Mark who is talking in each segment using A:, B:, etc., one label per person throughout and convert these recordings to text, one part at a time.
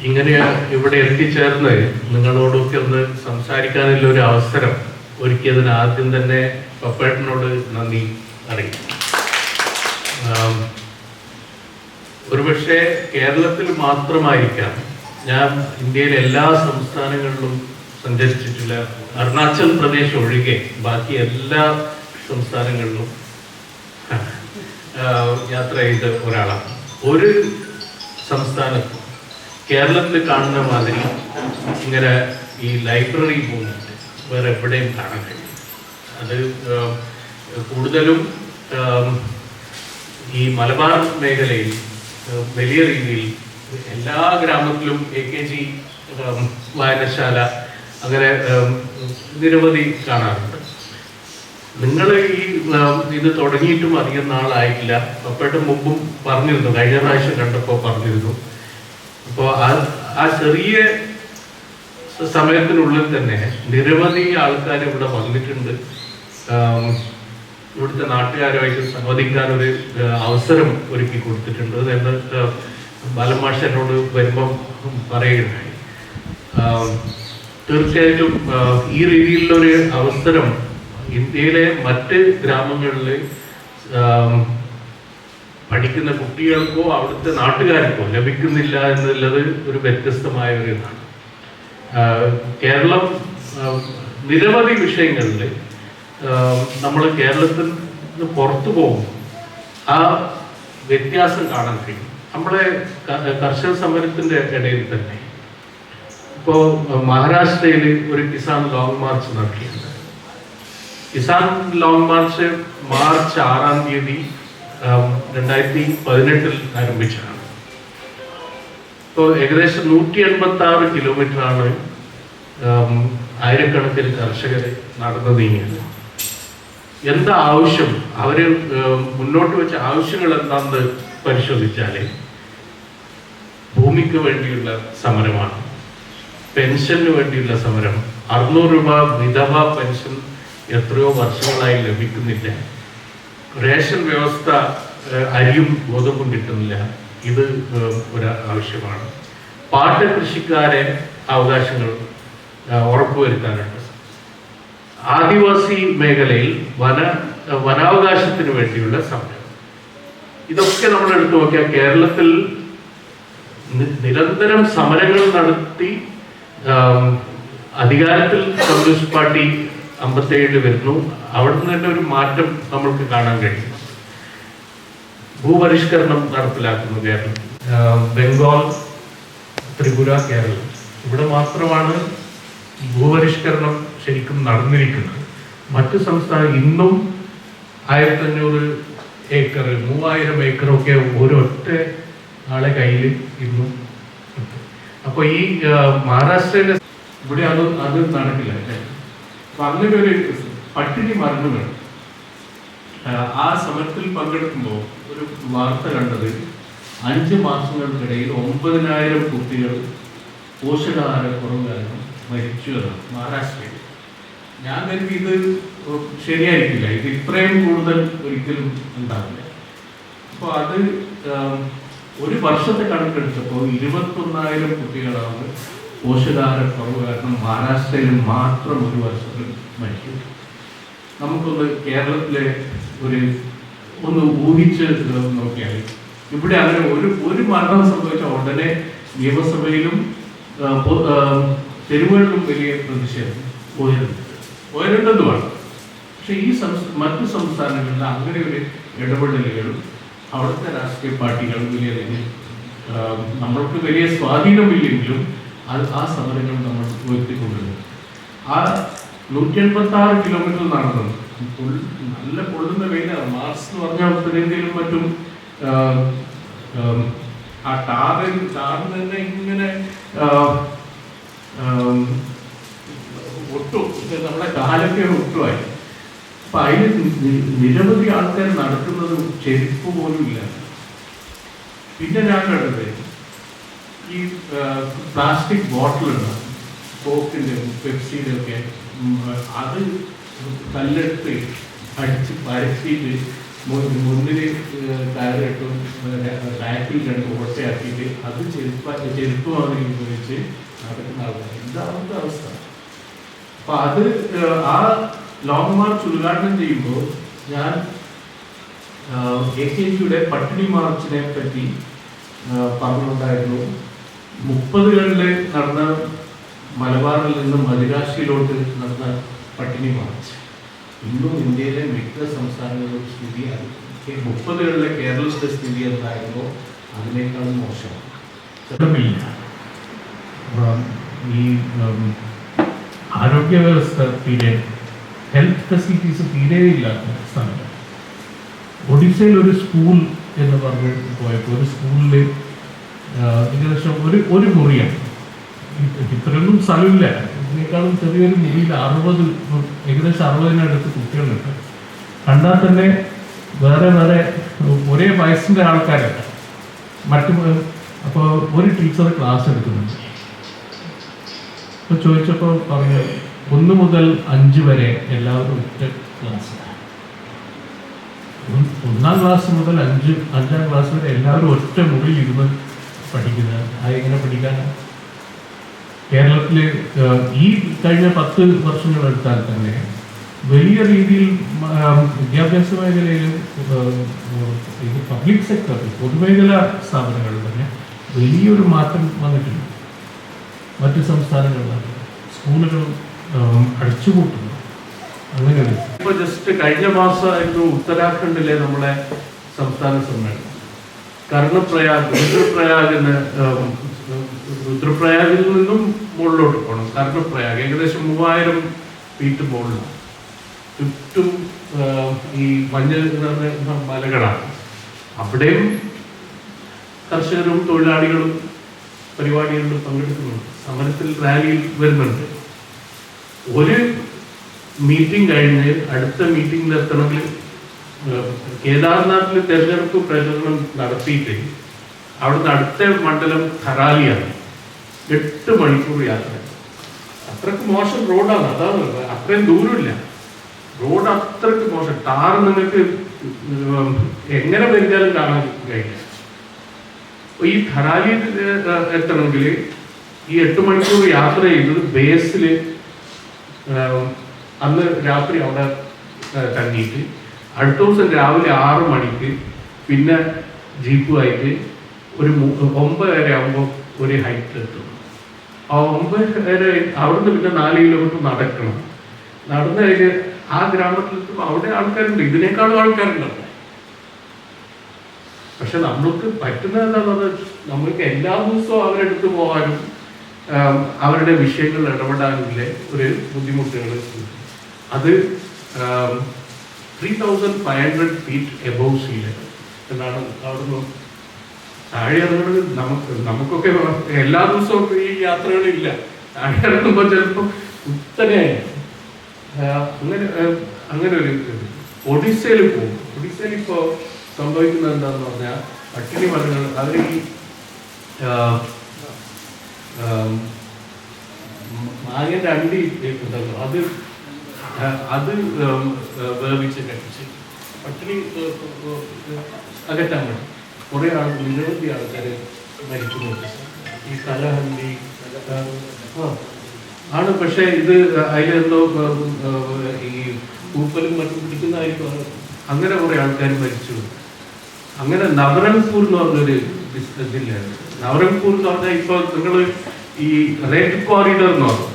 A: ഇങ്ങനെ ഇവിടെ എത്തിച്ചേർന്ന് നിങ്ങളോടൊക്കെ ഒന്ന് സംസാരിക്കാനുള്ള ഒരു അവസരം ഒരുക്കിയതിന് ആദ്യം തന്നെ പപ്പേട്ടനോട് നന്ദി അറിയിക്കും ഒരുപക്ഷെ കേരളത്തിൽ മാത്രമായിരിക്കാം. ഞാൻ ഇന്ത്യയിലെ എല്ലാ സംസ്ഥാനങ്ങളിലും സഞ്ചരിച്ചിട്ടില്ല. അരുണാചൽ പ്രദേശ് ഒഴികെ ബാക്കി എല്ലാ സംസ്ഥാനങ്ങളിലും യാത്ര ചെയ്ത ഒരാളാണ്. ഒരു സംസ്ഥാനത്തും കേരളത്തിൽ കാണുന്ന മാതിരി ഇങ്ങനെ ഈ ലൈബ്രറി മൂവ്മെന്റ് വേറെ എവിടെയും കാണാൻ കഴിയും അത് കൂടുതലും ഈ മലബാർ മേഖലയിൽ വലിയ രീതിയിൽ എല്ലാ ഗ്രാമത്തിലും എ കെ ജി വായനശാല അങ്ങനെ നിരവധി കാണാറുണ്ട്. നിങ്ങൾ ഈ ഇത് തുടങ്ങിയിട്ടും അധികം നാളായിട്ടില്ല. അപ്പോഴും മുമ്പും പറഞ്ഞിരുന്നു. കഴിഞ്ഞ പ്രാവശ്യം കണ്ടപ്പോൾ പറഞ്ഞിരുന്നു. അപ്പോൾ ആ ചെറിയ സമയത്തിനുള്ളിൽ തന്നെ നിരവധി ആൾക്കാർ ഇവിടെ വന്നിട്ടുണ്ട്. ഇവിടുത്തെ നാട്ടുകാരുമായിട്ട് സംവദിക്കാൻ ഒരു അവസരം ഒരുക്കി കൊടുത്തിട്ടുണ്ട്. എന്ന് ബാലമാഷനോട് വരുമ്പം പറയുകയുണ്ടായി. തീർച്ചയായിട്ടും ഈ രീതിയിലുള്ളൊരു അവസരം ഇന്ത്യയിലെ മറ്റ് ഗ്രാമങ്ങളിൽ പഠിക്കുന്ന കുട്ടികൾക്കോ അവിടുത്തെ നാട്ടുകാർക്കോ ലഭിക്കുന്നില്ല എന്നുള്ളത് ഒരു വ്യത്യസ്തമായ ഒരു ഇതാണ്. കേരളം നിരവധി വിഷയങ്ങളിൽ നമ്മൾ കേരളത്തിൽ നിന്ന് പുറത്തു പോകുമ്പോൾ ആ വ്യത്യാസം കാണാൻ കഴിയും. നമ്മളെ കർഷക സമരത്തിന്റെ ഇടയിൽ തന്നെ ഇപ്പോൾ മഹാരാഷ്ട്രയിൽ ഒരു കിസാൻ ലോങ് മാർച്ച് നടത്തിയിട്ടുണ്ട്. കിസാൻ ലോങ് മാർച്ച് മാർച്ച് ആറാം തീയതി രണ്ടായിരത്തി പതിനെട്ടിൽ ആരംഭിച്ചതാണ്. ഇപ്പോൾ ഏകദേശം നൂറ്റി എൺപത്തി ആറ് കിലോമീറ്റർ ആണ് ആയിരക്കണക്കിന് കർഷകരെ നടന്നു നീങ്ങിയത്. എന്താ ആവശ്യം? അവർ മുന്നോട്ട് വെച്ച ആവശ്യങ്ങൾ എന്താണെന്ന് പരിശോധിച്ചാൽ ഭൂമിക്ക് വേണ്ടിയുള്ള സമരമാണ് പെൻഷന് വേണ്ടിയുള്ള സമരം. അറുന്നൂറ് രൂപ വിധവ പെൻഷൻ എത്രയോ വർഷങ്ങളായി ലഭിക്കുന്നില്ല. റേഷൻ വ്യവസ്ഥ അരിയും ഗോതമ്പും കിട്ടുന്നില്ല. ഇത് ഒരു ആവശ്യമാണ് പാട്ട കൃഷിക്കാരെ അവകാശങ്ങൾ ഉറപ്പുവരുത്താനുണ്ട്. ആദിവാസി മേഖലയിൽ വന വനാവകാശത്തിന് വേണ്ടിയുള്ള സമരം. ഇതൊക്കെ നമ്മൾ എടുത്തു നോക്കിയാൽ കേരളത്തിൽ നിരന്തരം സമരങ്ങൾ നടത്തി അധികാരത്തിൽ കമ്മ്യൂണിസ്റ്റ് പാർട്ടി അമ്പത്തേഴിൽ വരുന്നു. അവിടുന്ന് തന്നെ ഒരു മാറ്റം നമ്മൾക്ക് കാണാൻ കഴിയും. ഭൂപരിഷ്കരണം നടപ്പിലാക്കുന്നു കേരളം. ബംഗാൾ ത്രിപുര കേരളം. ഇവിടെ മാത്രമാണ് ഭൂപരിഷ്കരണം ശരിക്കും നടന്നിരിക്കുന്നത്. മറ്റു സംസ്ഥാനം ഇന്നും ആയിരത്തി അഞ്ഞൂറ് ഏക്കർ മൂവായിരം ഏക്കറൊക്കെ ഒരൊറ്റ ആളെ കയ്യിൽ ഇന്നും അപ്പോൾ അപ്പൊ ഈ മഹാരാഷ്ട്രയിലെ ഇവിടെ അത് അത് നടക്കില്ല അല്ലേ? പേര് പട്ടിണി മരണങ്ങൾ ആ സമരത്തിൽ പങ്കെടുക്കുമ്പോൾ ഒരു വാർത്ത കണ്ടത് അഞ്ച് മാസങ്ങൾക്കിടയിൽ ഒമ്പതിനായിരം കുട്ടികൾ പോഷകാഹാരക്കുറവ് കാരണം മരിച്ചു എന്നാണ് മഹാരാഷ്ട്രയിൽ. ഞാൻ കരുതി ഇത് ശരിയായിരിക്കില്ല ഇത് ഇത്രയും കൂടുതൽ ഒരിക്കലും ഉണ്ടാവില്ല. അപ്പോൾ അത് ഒരു വർഷത്തെ കണക്കെടുത്തപ്പോൾ ഇരുപത്തൊന്നായിരം കുട്ടികളാണ് പോഷകാഹാരക്കുറവ് കാരണം മഹാരാഷ്ട്രയിൽ മാത്രം ഒരു വർഷത്തിൽ മരിക്കും. നമുക്കൊന്ന് കേരളത്തിലെ ഒരു ഒന്ന് ഊഹിച്ച് നോക്കിയാൽ ഇവിടെ അങ്ങനെ ഒരു ഒരു മരണം സംഭവിച്ച ഉടനെ നിയമസഭയിലും തെരുവുകളിലും വലിയ പ്രതിഷേധം ഉയരുന്നുണ്ട് ഉയരേണ്ടതുമാണ്. പക്ഷെ ഈ സംസ്ഥാന മറ്റു സംസ്ഥാനങ്ങളിൽ അങ്ങനെ ഒരു ഇടപെടലുകളും അവിടുത്തെ രാഷ്ട്രീയ പാർട്ടികൾ വലിയ നമ്മൾക്ക് വലിയ സ്വാധീനമില്ലെങ്കിലും ആ സമരങ്ങൾ നമ്മൾ ഉയർത്തിക്കൊണ്ടത് ആ നൂറ്റി എൺപത്തി ആറ് കിലോമീറ്റർ നടന്നത് നല്ല പൊള്ളുന്ന വെയിലാണ്. മാർച്ച് എന്ന് പറഞ്ഞാൽ ഉത്തരേന്ത്യയിലും മറ്റും ആ, ടാറിൽ ടാറിൽ തന്നെ ഇങ്ങനെ ഒട്ടു. നമ്മുടെ കാലൊക്കെ ഒട്ടുമായി അപ്പൊ അതിൽ നിരവധി ആൾക്കാർ നടക്കുന്നത് ചെരുപ്പ് പോലും ഇല്ല. പിന്നെ ഞാൻ കണ്ടത് ഈ പ്ലാസ്റ്റിക് ബോട്ടിലുണ്ട് കോക്കിന്റെ പെപ്സിയുടെ ഒക്കെ അത് കല്ലെടുത്ത് അടിച്ച് പരത്തിയിട്ട് മുന്നിൽ കയറിട്ടും ബാക്കിൽ രണ്ട് ഓട്ടയാക്കിയിട്ട് അത് ചെരുപ്പ ചെരുപ്പ് വാങ്ങി ഉപയോഗിച്ച് നടക്കുന്ന ആൾക്കാർ ഇതാവുന്ന അവസ്ഥ. അപ്പൊ അത് ആ ലോങ് മാർച്ച് ഉദ്ഘാടനം ചെയ്യുമ്പോൾ ഞാൻ എ കെ ജിയുടെ പട്ടിണി മാർച്ചിനെ പറ്റി ഏഹ്, പറഞ്ഞിട്ടുണ്ടായിരുന്നു മുപ്പതുകളിൽ നടന്ന മലബാറിൽ നിന്ന് മദിരാശിയിലോട്ട് നടന്ന പട്ടിണി മാർച്ച് ഇന്നും ഇന്ത്യയിലെ മിക്ക സംസ്ഥാനങ്ങളിലും സ്ഥിതി മുപ്പതുകളിലെ കേരളത്തിലെ സ്ഥിതി എന്തായിരുന്നോ അതിനേക്കാളും മോശമാണ്
B: ഈ ആരോഗ്യ വ്യവസ്ഥ തീരെ ഹെൽത്ത് ഫെസിലിറ്റീസ് തീരെ ഇല്ലാത്ത സ്ഥലം ഒഡീഷയിൽ ഒരു സ്കൂൾ എന്ന് പറഞ്ഞ് പോയപ്പോൾ ഒരു സ്കൂളിൽ ഏകദേശം ഒരു ഒരു മുറിയാണ്. ഇത് ഇത്രയൊന്നും സ്ഥലമില്ല. ഇതിനേക്കാളും ചെറിയൊരു മുറിയിൽ അറുപത് ഏകദേശം അറുപതിനടുത്ത് കുട്ടികളുണ്ട്. കണ്ടാൽ തന്നെ വേറെ വേറെ ഒരേ വയസ്സിന്റെ ആൾക്കാരല്ല മറ്റു അപ്പോൾ ഒരു ടീച്ചർ ക്ലാസ് എടുക്കുന്നുണ്ട്. അപ്പോൾ ചോദിച്ചപ്പോൾ പറഞ്ഞു ഒന്ന് മുതൽ അഞ്ച് വരെ എല്ലാവരും ഒറ്റ ക്ലാസ് ഒന്നാം ക്ലാസ് മുതൽ അഞ്ച് അഞ്ചാം ക്ലാസ് വരെ എല്ലാവരും ഒറ്റ മുറിയിൽ ഇരുന്ന് പഠിക്കുന്നത്. അത് എങ്ങനെ പഠിക്കാനാണ് കേരളത്തിൽ ഈ കഴിഞ്ഞ പത്ത് വർഷങ്ങളെടുത്താൽ തന്നെ വലിയ രീതിയിൽ വിദ്യാഭ്യാസ മേഖലയിലും ഇത് പബ്ലിക് സെക്ടറിൽ പൊതുമേഖല സ്ഥാപനങ്ങളിൽ തന്നെ വലിയൊരു മാറ്റം വന്നിട്ടുണ്ട്. മറ്റ് സംസ്ഥാനങ്ങളിലാണ് സ്കൂളുകൾ അടച്ചുപൂട്ടുന്നു അങ്ങനെ
A: ഇപ്പോൾ ജസ്റ്റ് കഴിഞ്ഞ മാസമായിരുന്നു ഉത്തരാഖണ്ഡിലെ നമ്മളെ സംസ്ഥാന സമ്മേളനം. കർണപ്രയാഗ് രുദ്രപ്രയാഗിന് രുദ്രപ്രയാഗിൽ നിന്നും മുകളിലോട്ട് പോകണം. കർണപ്രയാഗ് ഏകദേശം മൂവായിരം ഫീറ്റ് മുകളിലാണ്. ചുറ്റും ഈ മഞ്ഞ് മലകളാണ്. അവിടെയും കർഷകരും തൊഴിലാളികളും പരിപാടികളിലും പങ്കെടുക്കുന്നുണ്ട്. സമരത്തിൽ റാലിയിൽ വരുന്നുണ്ട്. ഒരു മീറ്റിംഗ് കഴിഞ്ഞ് അടുത്ത മീറ്റിംഗിൽ എത്തണമെങ്കിൽ കേദാർനാഥിൽ തെരഞ്ഞെടുപ്പ് പ്രചരണം നടത്തിയിട്ട് അവിടുന്ന് അടുത്ത മണ്ഡലം ഖറാലിയാണ് എട്ട് മണിക്കൂർ യാത്ര. അത്രയ്ക്ക് മോശം റോഡാണ്. അതാണ്. അത്രയും ദൂരമില്ല. റോഡ് അത്രയ്ക്ക് മോശം. ടാർ നിങ്ങൾക്ക് എങ്ങനെ പരിചാലും കാണാൻ കഴിയില്ല. ഈ ഖറാലി എത്തണമെങ്കിൽ ഈ എട്ട് മണിക്കൂർ യാത്ര ചെയ്തത് ബേസിൽ അന്ന് രാത്രി അവിടെ തങ്ങിയിട്ട് അടുത്ത ദിവസം രാവിലെ ആറ് മണിക്ക് പിന്നെ ജീപ്പുമായിട്ട് ഒരു ഒമ്പതര ആകുമ്പോൾ ഒരു ഹൈറ്റ് എത്തും. ആ ഒമ്പത് വരെ അവിടുന്ന് പിന്നെ നാല് കിലോമീറ്റർ നടക്കണം. നടന്നു കഴിഞ്ഞ് ആ ഗ്രാമത്തിൽ എത്തുമ്പോൾ അവിടെ ആൾക്കാരുണ്ട്. ഇതിനേക്കാളും ആൾക്കാരുണ്ട് പക്ഷെ നമ്മൾക്ക് പറ്റുന്ന എന്താണെന്ന് പറഞ്ഞാൽ നമ്മൾക്ക് എല്ലാ ദിവസവും അവരെടുത്ത് പോകാനും അവരുടെ വിഷയങ്ങളിൽ ഇടപെടാനുള്ള ഒരു ബുദ്ധിമുട്ടുകൾ അത് three thousand five hundred feet above sea level എന്നാണ് അവിടുന്ന് താഴെ ഇറങ്ങുന്നത് നമുക്ക് നമുക്കൊക്കെ എല്ലാ ദിവസവും ഈ യാത്രകളില്ല. താഴെ ഇറങ്ങുമ്പോൾ ചിലപ്പോൾ കുത്തനെ അങ്ങനെ അങ്ങനെ ഒരു. ഒഡീസയിൽ പോകും. ഒഡീസയിൽ ഇപ്പോൾ സംഭവിക്കുന്നത് എന്താണെന്ന് പറഞ്ഞാൽ പട്ടിണി മരങ്ങൾ അവർ ഈ ആ, അണ്ടി കേൾക്കുന്നുണ്ടല്ലോ അത് അത് വേവിച്ച് കഴിച്ച് പട്ടിണി അകറ്റാൻ വേണ്ടി. കുറേ ആൾ നിരവധി ആൾക്കാർ മരിക്കുന്നുണ്ട് ഈ കലഹണ്ടി. ആണ് പക്ഷേ ഇത് അതിലെന്തോ ഈ പൂപ്പലും മറ്റും പിടിക്കുന്നതായിരിക്കും. അങ്ങനെ കുറേ ആൾക്കാർ മരിച്ചു. അങ്ങനെ നവരംപൂർ എന്ന് പറഞ്ഞൊരു ജില്ലയാണ്. നവരംപൂർ എന്ന് പറഞ്ഞാൽ ഇപ്പോൾ നിങ്ങൾ ഈ റെഡ് കോറിഡർ എന്ന് പറഞ്ഞു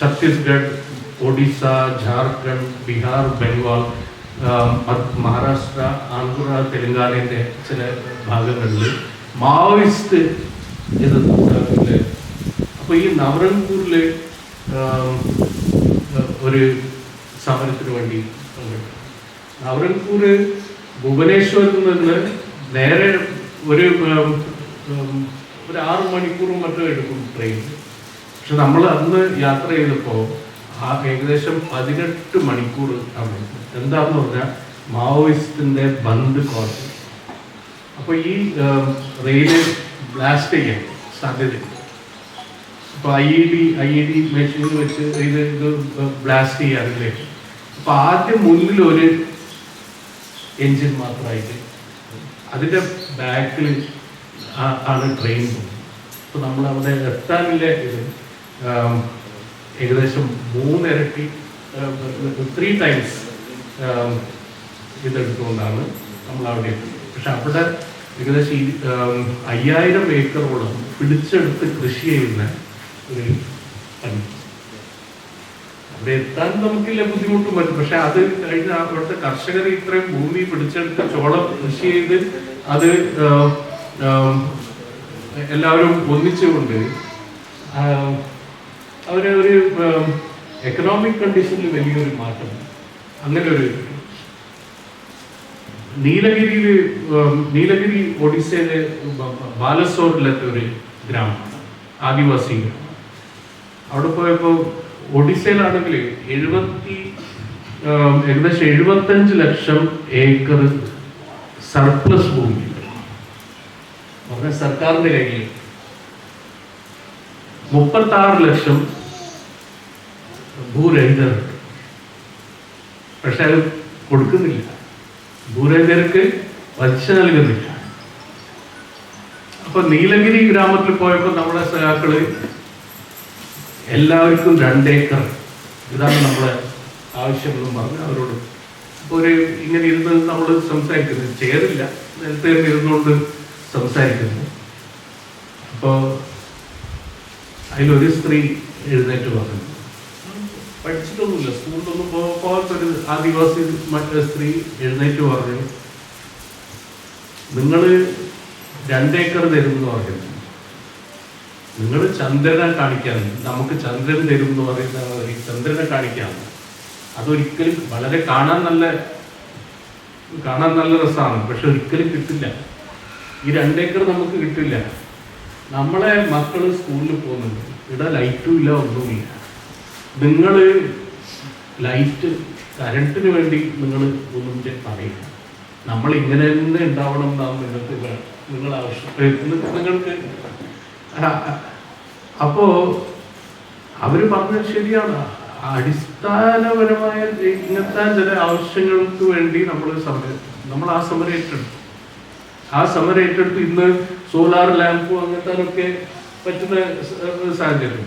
A: ഛത്തീസ്ഗഡ് ഒഡീസ ജാർഖണ്ഡ് ബീഹാർ ബംഗാൾ മഹാരാഷ്ട്ര ആന്ധ്ര തെലങ്കാനയുടെ ചില ഭാഗങ്ങളിൽ മാവോയിസ്റ്റ് ഇത് അപ്പോൾ അപ്പൊ ഈ നവരംപൂരിൽ ആം, ഒരു സമരത്തിന് വേണ്ടി പങ്കെടുത്തു. ഭുവനേശ്വറിൽ നിന്ന് നേരെ ഒരു ഉം, ഉം, ഒരു ആറ് മണിക്കൂറും മറ്റോ എടുക്കും ട്രെയിൻ. പക്ഷെ നമ്മൾ അന്ന് യാത്ര ചെയ്തപ്പോൾ ആ ഏകദേശം പതിനെട്ട് മണിക്കൂർ അവിടെ. എന്താന്ന് പറഞ്ഞാൽ മാവോയിസ്റ്റിന്റെ ബന്ദ് കോട്ട അപ്പോൾ ഈ റെയിൽ ബ്ലാസ്റ്റ് ചെയ്യാൻ സാധ്യതയുണ്ട്. അപ്പോൾ I E D I E D machine വെച്ച് ഇത് ഇത് ബ്ലാസ്റ്റ് ചെയ്യാറില്ലേ? അപ്പോൾ ആദ്യം മുന്നിൽ ഒരു എൻജിൻ മാത്രമായിട്ട്. അതിന്റെ ബാക്കിൽ ആണ് ട്രെയിൻ പോകുന്നത് അപ്പോൾ നമ്മൾ അവിടെ എത്താനില്ല ഇത്. ഏകദേശം മൂന്നിരട്ടി ത്രീ ടൈംസ് ഇതെടുത്തുകൊണ്ടാണ് നമ്മൾ അവിടെ പക്ഷെ അവിടെ ഏകദേശം ഈ, അയ്യായിരം ഏക്കറോളം പിടിച്ചെടുത്ത് കൃഷി ചെയ്യുന്ന ഒരു അവിടെ എത്താൻ നമുക്കില്ല ബുദ്ധിമുട്ടും വരും. പക്ഷെ അത് കഴിഞ്ഞ അവിടുത്തെ കർഷകർ ഇത്രയും ഭൂമി പിടിച്ചെടുത്ത് ചോളം കൃഷി ചെയ്ത് അത് എല്ലാവരും ഒന്നിച്ചുകൊണ്ട് അവരെ ഒരു എക്കണോമിക് കണ്ടീഷനിൽ വലിയൊരു മാറ്റം. അങ്ങനെ ഒരു നീലഗിരിയിൽ നീലഗിരി ഒഡീസയിലെ ബാലസോറിലത്തെ ഒരു ഗ്രാമമാണ് ആദിവാസി ഗ്രാമം അവിടെ പോയപ്പോൾ ഒഡീസയിലാണെങ്കിൽ എഴുപത്തി ഏകദേശം എഴുപത്തഞ്ച് ലക്ഷം ഏക്കർ സർപ്ലസ് ഭൂമി. സർക്കാരിന്റെ കയ്യിൽ മുപ്പത്തി ലക്ഷം ഭൂരഹിതരുണ്ട് പക്ഷെ അത് കൊടുക്കുന്നില്ല. ഭൂരഹിതർക്ക് വച്ച് നൽകുന്നില്ല. അപ്പൊ നീലഗിരി ഗ്രാമത്തിൽ പോയപ്പോൾ നമ്മുടെ സഹാക്കൾ എല്ലാവർക്കും രണ്ടേക്കർ ഇതാണ് നമ്മളെ ആവശ്യങ്ങളും പറഞ്ഞ് അവരോട് ഒരു ഇങ്ങനെ ഇരുന്ന് നമ്മൾ സംസാരിക്കുന്നത് ചേരില്ല. നേരത്തെ ഇരുന്നുകൊണ്ട് സംസാരിക്കുന്നു. അപ്പോൾ അതിലൊരു സ്ത്രീ എഴുന്നേറ്റ് പറഞ്ഞു പഠിച്ചിട്ടൊന്നുമില്ല. സ്കൂളിലൊന്നും പോകാത്തൊരു ആദിവാസി മറ്റേ സ്ത്രീ എഴുന്നേറ്റ് പറഞ്ഞു നിങ്ങൾ രണ്ടേക്കർ തരും എന്ന് പറയുന്നു നിങ്ങൾ ചന്ദ്രനെ കാണിക്കാൻ നമുക്ക് ചന്ദ്രൻ തരും എന്ന് പറയുന്ന ചന്ദ്രനെ കാണിക്കാൻ അതൊരിക്കലും വളരെ കാണാൻ നല്ല കാണാൻ നല്ല രസമാണ്. പക്ഷെ ഒരിക്കലും കിട്ടില്ല. ഈ രണ്ടേക്കർ നമുക്ക് കിട്ടില്ല. നമ്മളെ മക്കൾ സ്കൂളിൽ പോകുന്നുണ്ട്. ഇവിടെ ലൈറ്റും ഇല്ല ഒന്നുമില്ല. നിങ്ങൾ ലൈറ്റ് കരണ്ടിന് വേണ്ടി നിങ്ങൾ ഒന്നും പറയില്ല. നമ്മൾ ഇങ്ങനെ തന്നെ ഉണ്ടാവണം എന്നാണ് നിങ്ങൾക്ക് നിങ്ങൾ ആവശ്യം. നിങ്ങൾക്ക്. അപ്പോ അവർ പറഞ്ഞത് ശരിയാണ്. അടിസ്ഥാനപരമായ ഇങ്ങനത്തെ ചില ആവശ്യങ്ങൾക്ക് വേണ്ടി നമ്മൾ സമരം നമ്മൾ ആ സമരം ഏറ്റെടുത്തു. ആ സമരം ഏറ്റെടുത്ത് ഇന്ന് സോളാർ ലാമ്പും അങ്ങനത്തെ പറ്റുന്ന സാഹചര്യം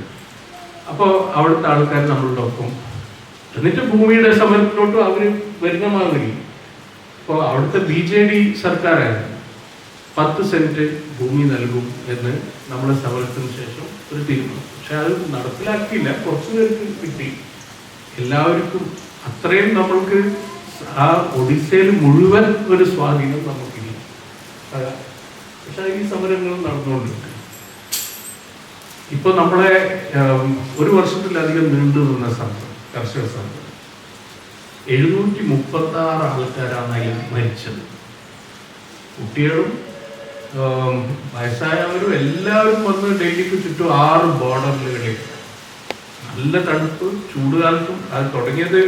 A: അപ്പോൾ അവിടുത്തെ ആൾക്കാർ നമ്മളുടെ ഒപ്പം. എന്നിട്ട് ഭൂമിയുടെ സമരത്തിലോട്ടും അവർ വരുന്ന മാതിരി. അപ്പോൾ അവിടുത്തെ ബി ജെ ഡി സർക്കാരായിരുന്നു പത്ത് സെന്റ് ഭൂമി നൽകും എന്ന് നമ്മുടെ സമരത്തിന് ശേഷം ഒരു തീരുമാനം. പക്ഷെ അത് നടപ്പിലാക്കിയില്ല. കുറച്ചു പേർക്ക് കിട്ടി. എല്ലാവർക്കും അത്രയും നമ്മൾക്ക് ആ ഒഡീസയിൽ മുഴുവൻ ഒരു സ്വാധീനം നമുക്കില്ല. പക്ഷെ ഈ സമരങ്ങൾ നടന്നുകൊണ്ടിരിക്കും ഇപ്പൊ നമ്മളെ ഒരു വർഷത്തിലധികം നീണ്ടു നിന്ന സമരം കർഷക സമരം എഴുന്നൂറ്റി മുപ്പത്തി ആറ് ആൾക്കാരാണ് അതിൽ മരിച്ചത്. കുട്ടികളും വയസ്സായവരും എല്ലാവരും വന്ന് ഡൽഹിക്ക് ചുറ്റും ആറ് ബോർഡറുകളിൽ നല്ല തണുപ്പ് ചൂടുകാലത്തും അത് തുടങ്ങിയത്